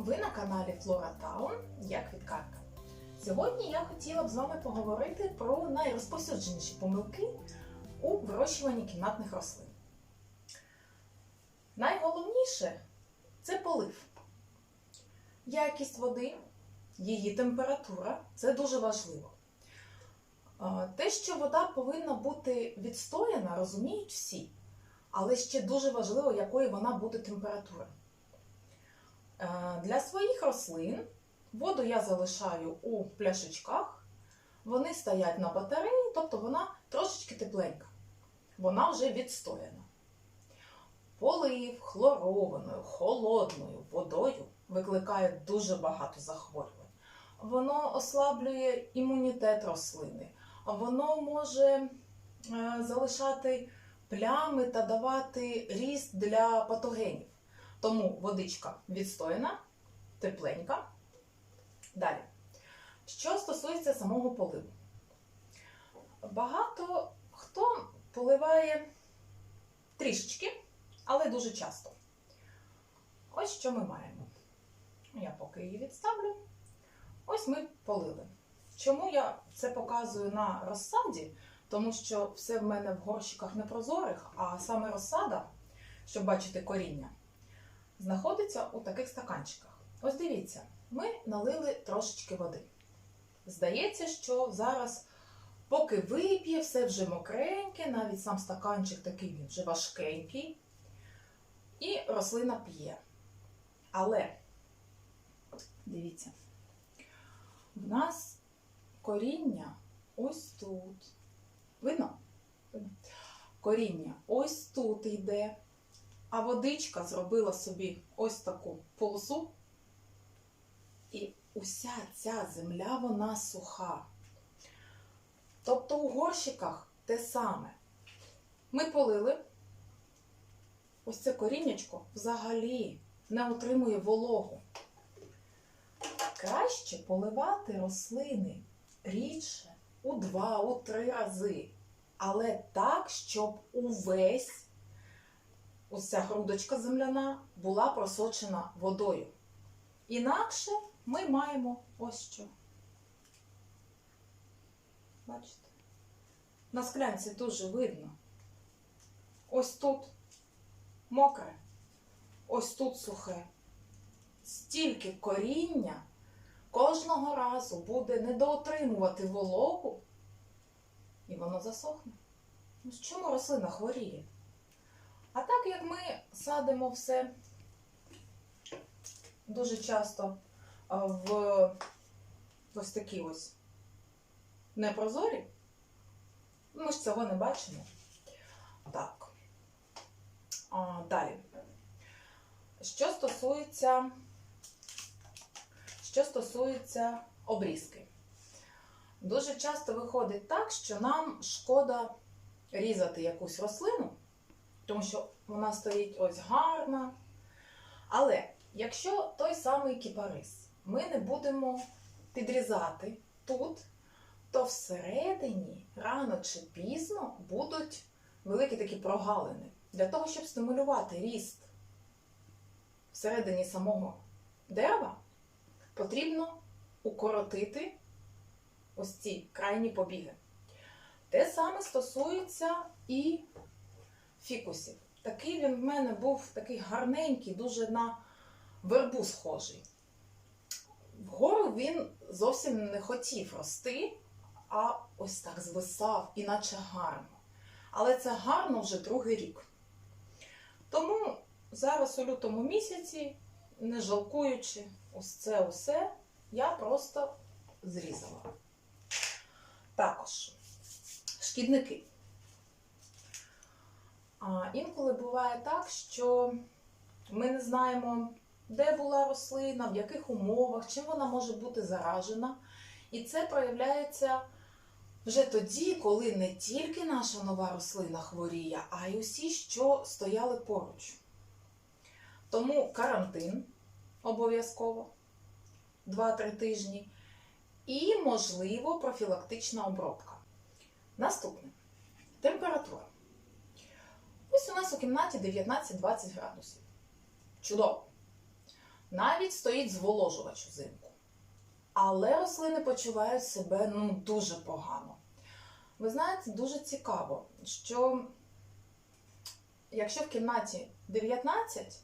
Ви на каналі Флора Таун, я Квіткарка. Сьогодні я хотіла б з вами поговорити про найрозповсюдженіші помилки у вирощуванні кімнатних рослин. Найголовніше це полив. Якість води, її температура це дуже важливо. Те, що вода повинна бути відстояна, розуміють всі, але ще дуже важливо, якої вона буде температури. Е, Для своїх рослин воду я залишаю у пляшечках, вони стоять на батареї, тобто вона трошечки тепленька. Вона вже відстояна. Полив хлорованою, холодною водою викликає дуже багато захворювань. Воно ослаблює імунітет рослини, воно може е, залишати плями та давати ріст для патогенів. Тому водичка відстояна, тепленька. Далі. Що стосується самого поливу. Багато хто поливає трішечки, але дуже часто. Ось що ми маємо. Я поки її відставлю. Ось ми полили. Чому я це показую на розсаді? Тому що все в мене в горщиках непрозорих, а саме розсада, щоб бачити коріння, знаходиться у таких стаканчиках. Ось дивіться, ми налили трошечки води. Здається, що зараз, поки вип'є, все вже мокреньке, навіть сам стаканчик такий він вже важкенький, і рослина п'є. Але, дивіться, в нас коріння ось тут. Видно? Коріння ось тут йде, а водичка зробила собі ось таку полосу. І уся ця земля, вона суха. Тобто у горщиках те саме. Ми полили, ось це коріннячко взагалі не отримує вологу. Краще поливати рослини рідше у два, у три рази. Але так, щоб увесь ця грудочка земляна була просочена водою. Інакше ми маємо ось що. Бачите? На склянці дуже видно. Ось тут мокре, ось тут сухе. Стільки коріння кожного разу буде недоотримувати вологу, і воно засохне. Ну, з чому рослина хворіє? А так як ми садимо все дуже часто в ось такі ось непрозорі, ми ж цього не бачимо. Так. А, далі. Що стосується, що стосується обрізки. Дуже часто виходить так, що нам шкода різати якусь рослину, тому що вона стоїть ось гарна. Але якщо той самий кіпарис ми не будемо підрізати тут, то всередині рано чи пізно будуть великі такі прогалини. Для того, щоб стимулювати ріст всередині самого дерева, потрібно укоротити ось ці крайні побіги. Те саме стосується і фікусів. Такий він в мене був такий гарненький, дуже на вербу схожий. Вгору він зовсім не хотів рости, а ось так звисав, іначе гарно. Але це гарно вже другий рік. Тому зараз у лютому місяці, не жалкуючи ось це усе, я просто зрізала. Також шкідники. Інколи буває так, що ми не знаємо, де була рослина, в яких умовах, чим вона може бути заражена. І це проявляється вже тоді, коли не тільки наша нова рослина хворіє, а й усі, що стояли поруч. Тому карантин обов'язково 2-3 тижні. І, можливо, профілактична обробка. Наступне температура. Ось у нас у кімнаті 19-20 градусів. Чудово. Навіть стоїть зволожувач взимку. Але рослини почувають себе ну, дуже погано. Ви знаєте, дуже цікаво, що якщо в кімнаті 19,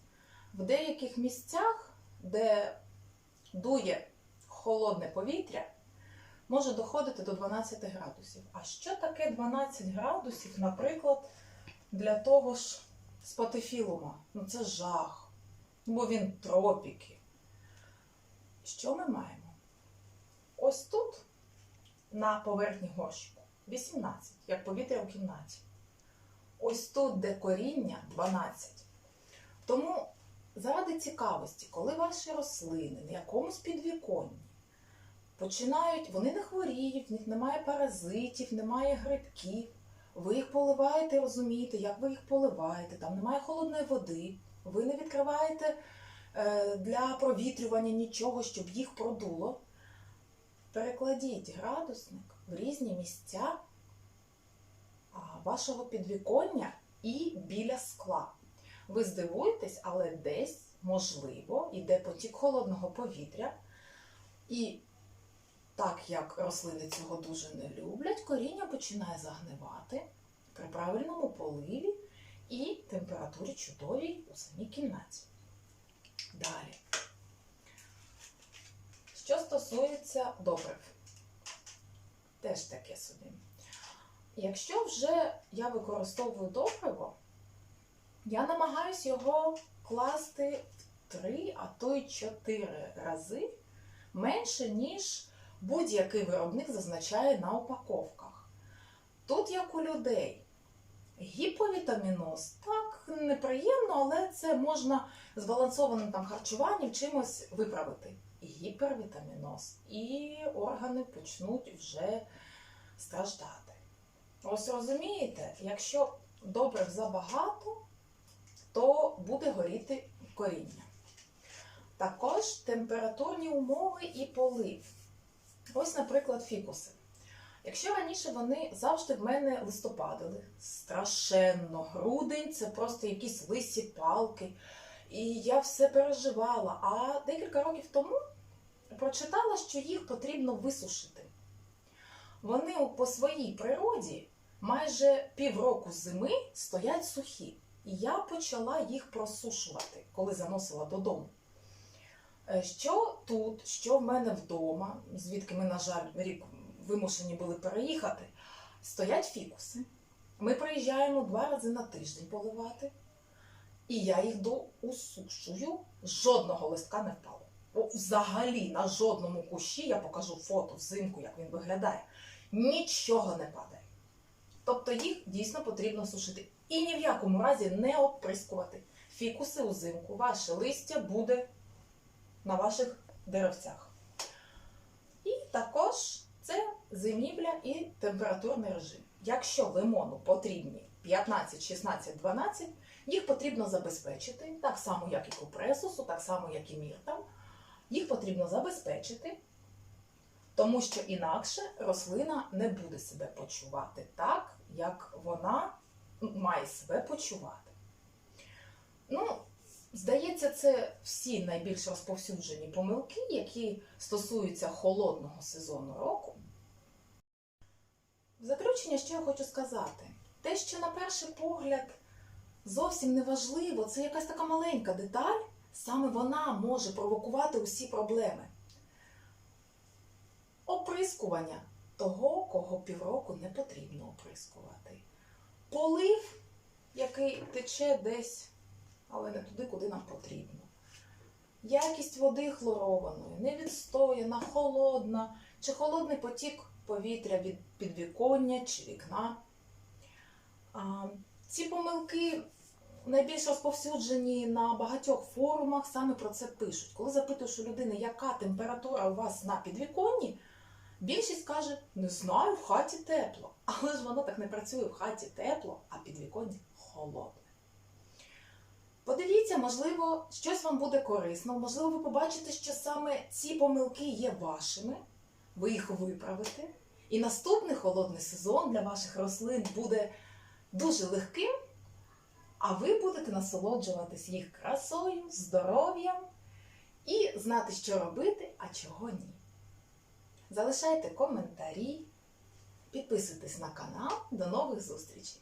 в деяких місцях, де дує холодне повітря, може доходити до 12 градусів. А що таке 12 градусів, наприклад, для того ж спатифілума? Ну це жах, бо він тропіки. Що ми маємо? Ось тут, на поверхні горщику, 18, як повітря у кімнаті. Ось тут, де коріння 12. Тому заради цікавості, коли ваші рослини на якомусь підвіконні починають, вони не хворіють, в них немає паразитів, немає грибків. Ви їх поливаєте, розумієте, як ви їх поливаєте, там немає холодної води, ви не відкриваєте е, для провітрювання нічого, щоб їх продуло. Перекладіть градусник в різні місця вашого підвіконня і біля скла. Ви здивуєтесь, але десь, можливо, йде потік холодного повітря. І так як рослини цього дуже не люблять, коріння починає загнивати при правильному поливі і температурі чудовій у самій кімнаті. Далі. Що стосується добрив, теж таке собі. Якщо вже я використовую добриво, я намагаюся його класти в 3, а то й 4 рази менше, ніж будь-який виробник зазначає на упаковках. Тут, як у людей, гіповітаміноз, так, неприємно, але це можна збалансованим там харчуванням чимось виправити. Гіпервітаміноз, і органи почнуть вже страждати. Ось розумієте, якщо добрив забагато, то буде горіти коріння. Також температурні умови і полив. Ось, наприклад, фікуси. Якщо раніше вони завжди в мене листопадили, страшенно, грудень це просто якісь лисі палки. І я все переживала. А декілька років тому прочитала, що їх потрібно висушити. Вони по своїй природі майже півроку зими стоять сухі. І я почала їх просушувати, коли заносила додому. Е, Що тут, що в мене вдома, звідки ми, на жаль, рік вимушені були переїхати, стоять фікуси. Ми приїжджаємо два рази на тиждень поливати, і я їх доусушую, жодного листка не впало. Взагалі на жодному кущі я покажу фото взимку, як він виглядає. Нічого не падає. Тобто їх дійсно потрібно сушити. І ні в якому разі не оприскувати. Фікуси узимку, ваше листя буде на ваших деревцях. І також це зимівля і температурний режим. Якщо лимону потрібні 15, 16, 12, їх потрібно забезпечити, так само, як і купресусу, так само, як і міртам. Їх потрібно забезпечити, тому що інакше рослина не буде себе почувати так, як вона має себе почувати. Ну, здається, це всі найбільш розповсюджені помилки, які стосуються холодного сезону року. В заключення, що я хочу сказати, те, що на перший погляд зовсім не важливо, це якась така маленька деталь, саме вона може провокувати усі проблеми. Оприскування того, кого півроку не потрібно оприскувати. Полив, який тече десь, але не туди, куди нам потрібно. Якість води хлорованої, невідстояна, холодна, чи холодний потік повітря від підвіконня чи вікна. А, ці помилки найбільш розповсюджені на багатьох форумах, саме про це пишуть. Коли запитуєш у людини, яка температура у вас на підвіконні, більшість каже, не знаю, в хаті тепло. Але ж воно так не працює в хаті тепло, а підвіконня холодне. Подивіться, можливо, щось вам буде корисно, можливо, ви побачите, що саме ці помилки є вашими, ви їх виправите. І наступний холодний сезон для ваших рослин буде дуже легким, а ви будете насолоджуватись їх красою, здоров'ям і знати, що робити, а чого ні. Залишайте коментарі, підписуйтесь на канал. До нових зустрічей!